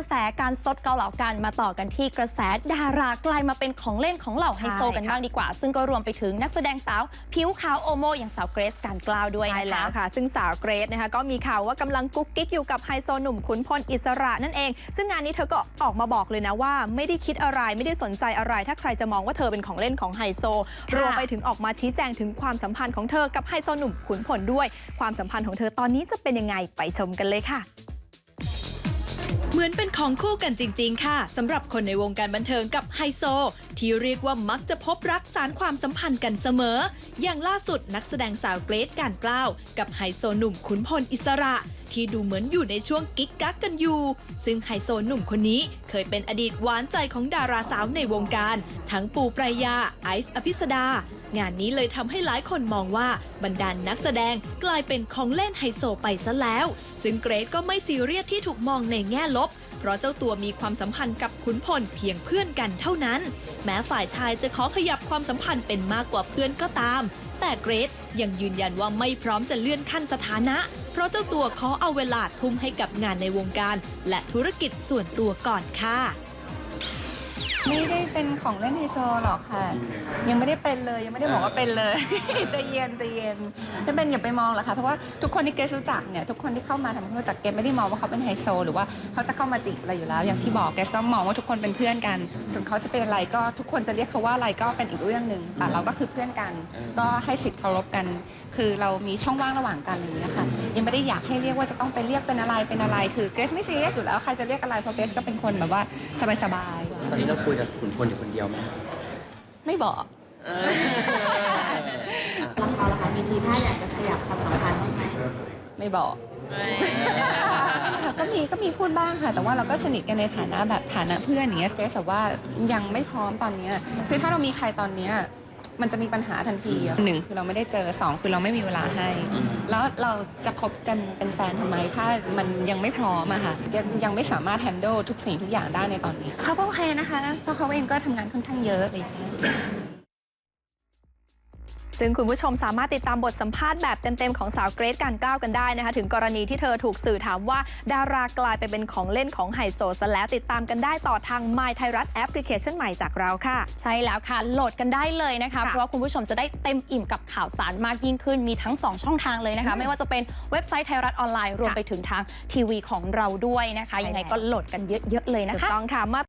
ระแสการซดเกาเหลากันมาต่อกันที่กระแสดารากลายมาเป็นของเล่นของเหล่าไฮโซกันบ้างดีกว่า ซึ่งก็รวมไปถึงนักแสดงสาว ผิวขาวโอโมอย่างสาวเกรซการกล้าวด้วยใช่นะแล้วคะค่ะ ซึ่งสาวเกรซนะคะก็มีข่าวว่ากำลังกุ๊กกิ๊กอยู่กับไฮโซหนุ่มขุนพลอิสระนั่นเอง ซึ่งงานนี้เธอก็ออกมาบอกเลยนะว่า ไม่ได้คิดอะไรไม่ได้สนใจอะไร ถ้าใครจะมองว่าเธอเป็นของเล่นของไฮโซค่ะรวมไปถึงออกมาชี้แจงถึงความสัมพันธ์ของเธอกับไฮโซหนุ่มขุนพลด้วย ความสัมพันธ์ของเธอตอนนี้จะเป็นยังไงไปชมกันเลยค่ะเห มือนเป็นของคู่กันจริง ๆ ค่ะสำหรับคนในวงการบันเทิงกับไฮโซ ที่เรียกว่ามักจะพบรักสารความสัมพันธ์กันเสมอ อย่างล่าสุดนักแสดงสาวเกรซการกล้าว กับไฮโซหนุ่มขุนพลอิสระ ที่ดูเหมือนอยู่ในช่วงกิ๊กกักกันอยู่ ซึ่งไฮโซหนุ่มคนนี้เคยเป็นอดีตหวานใจของดาราสาวในวงการ ทั้งปูปรายาไอซ์อภิสดา งานนี้เลยทำให้หลายคนมองว่าบรรดานนักแสดงกลายเป็นของเล่นไฮโซไปซะแล้ว ซึ่งเกรซก็ไม่ซีเรียสที่ถูกมองในแง่ลบ เพราะเจ้าตัวมีความสัมพันธ์กับขุนพลเพียงเพื่อนกันเท่านั้น แม้ฝ่ายชายจะขอขยับความสัมพันธ์เป็นมากกว่าเพื่อนก็ตาม แต่เกรซยังยืนยันว่าไม่พร้อมจะเลื่อนขั้นสถานะ เพราะเจ้าตัวขอเอาเวลาทุ่มให้กับงานในวงการ และธุรกิจส่วนตัวก่อนค่ะไม่ได้เป็น ของเล่นไฮโซหรอกค่ะ ยังไม่ได้เป็นเลย ยังไม่ได้บอกว่าเป็นเลย ใจะเย็นใจะเย็นถ้าเป็นอย่าไปมองหรอกค่ะเพราะว่าทุกคนที่เกสรู้จักเนี่ยทุกคนที่เข้ามาทำให้รู้จักเกสไม่ได้มองว่าเขาเป็นไฮโซ หรือว่าเขาจะเข้ามาจีบอะไรอยู่แล้ว อย่างที่บอกเกสก็มองว่าทุกคนเป็นเพื่อนกัน ส่วนเขาจะเป็นอะไรก็ทุกคนจะเรียกเขาว่าอะไรก็เป็นอีกเรื่องหนึ่งแต่เราก็คือเพื่อนกัน ก็ให้สิทธิ์เคารพกัน คือเรามีช่องว่างระหว่างกันอะไรอย่างเงี้ยค่ะยังไม่ได้อยากให้เรียกว่าจะต้องไปเรียกเป็นอะไรเป็นอะไร คือเกรซไม่ซีเรียสอยู่แล้วใครจะเรียกอะไรเพราะเกรซก็เป็นคนแบบว่าสบายๆ ตอนนี้เราคุยกับขุนพลอยู่คนเดียวไหมไม่บอกแล้วเขาล่ะคะมีทีท่าอยากจะขยับความสัมพันธ์บ้างไหมไม่บอก ก็มีก็มีพูดบ้างค่ะ แต่ว่าเราก็สนิทกันในฐานะแบบฐานะเพื่อนอย่างเงี้ยเกรซแบบว่ายังไม่พร้อมตอนเนี้ยคือถ้าเรามีใครตอนเนี้ย มันจะมีปัญหาทันทีอะหนึ่งคือเราไม่ได้เจอสองคือเราไม่มีเวลาให้ แล้วเราจะคบกันเป็นแฟนทำไมถ้ามันยังไม่พร้อมอะค่ะยังยังไม่สามารถแฮนด์ลทุกสิ่งทุกอย่างได้ในตอนนี้เขาก็โอเคนะคะ เพราะเขาเองก็ทำงานค่อนข้างเยอะอะไรอย่างเงี้ย ซึ่งคุณผู้ชมสามารถติดตามบทสัมภาษณ์แบบเต็ม ๆ ของสาวเกรซการกล้าวกันได้นะคะ ถึงกรณีที่เธอถูกสื่อถามว่า ดารากลายไปเป็นของเล่นของไฮโซซะแล้วติดตามกันได้ต่อทาง My ไทยรัฐแอปพลิเคชันใหม่จากเราค่ะ ใช่แล้วค่ะ โหลดกันได้เลยนะคะค่ะเพราะว่าคุณผู้ชมจะได้เต็มอิ่มกับข่าวสารมากยิ่งขึ้นมีทั้ง 2 ช่องทางเลยนะคะ ไม่ว่าจะเป็นเว็บไซต์ไทยรัฐออนไลน์รวมค่ะไปถึงทางทีวีของเราด้วยนะคะใช่ยังไงแล้วก็โหลดกันเยอะๆเลยนะถูกคะต้องค่ะมา